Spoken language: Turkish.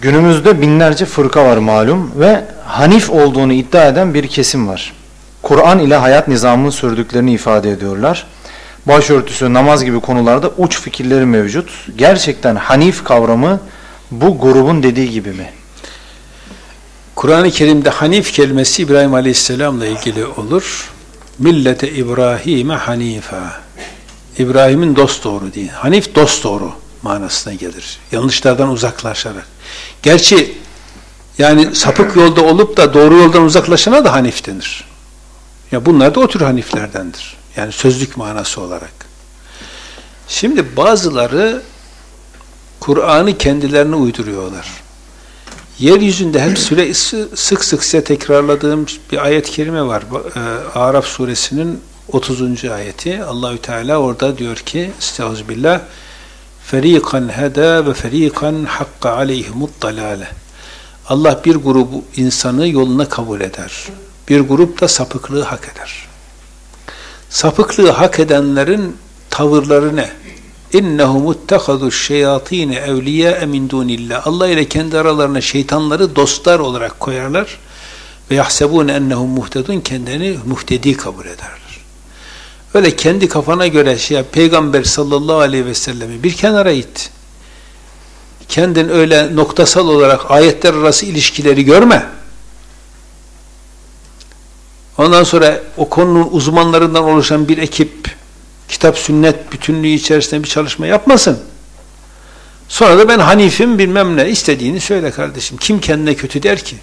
Günümüzde binlerce fırka var malum ve Hanif olduğunu iddia eden bir kesim var. Kur'an ile hayat nizamını sürdüklerini ifade ediyorlar. Başörtüsü, namaz gibi konularda uç fikirleri mevcut. Gerçekten Hanif kavramı bu grubun dediği gibi mi? Kur'an-ı Kerim'de Hanif kelimesi İbrahim Aleyhisselam'la ilgili olur. Millete İbrahim'e Hanifa. İbrahim'in dost doğru değil. Hanif dost doğru manasına gelir. Yanlışlardan uzaklaşarak. Gerçi yani sapık yolda olup da doğru yoldan uzaklaşana da Hanif denir. Ya bunlar da o tür Haniflerdendir. Yani sözlük manası olarak. Şimdi bazıları Kur'an'ı kendilerine uyduruyorlar. Yeryüzünde hep süre sık sık size tekrarladığım bir ayet-i kerime var. E, Araf suresinin 30. ayeti. Allahü Teala orada diyor ki Estağfirullah ferikan heda ve ferikan hakka aleyhimut dalale. Allah bir grubu insanı yoluna kabul eder. Bir grup da sapıklığı hak eder. Sapıklığı hak edenlerin tavırları ne? İnnehum ittehadu şeyatine evliya min dunillah. Allah ile kendi aralarına şeytanları dostlar olarak koyarlar ve yahsebun ennehum muhtedun kendini muhtedi kabul ederler. Öyle kendi kafana göre şey Peygamber sallallahu aleyhi ve sellemi bir kenara it. Kendin öyle noktasal olarak ayetler arası ilişkileri görme. Ondan sonra o konunun uzmanlarından oluşan bir ekip kitap sünnet bütünlüğü içerisinde bir çalışma yapmasın. Sonra da ben Hanif'im bilmem ne istediğini söyle kardeşim. Kim kendine kötü der ki?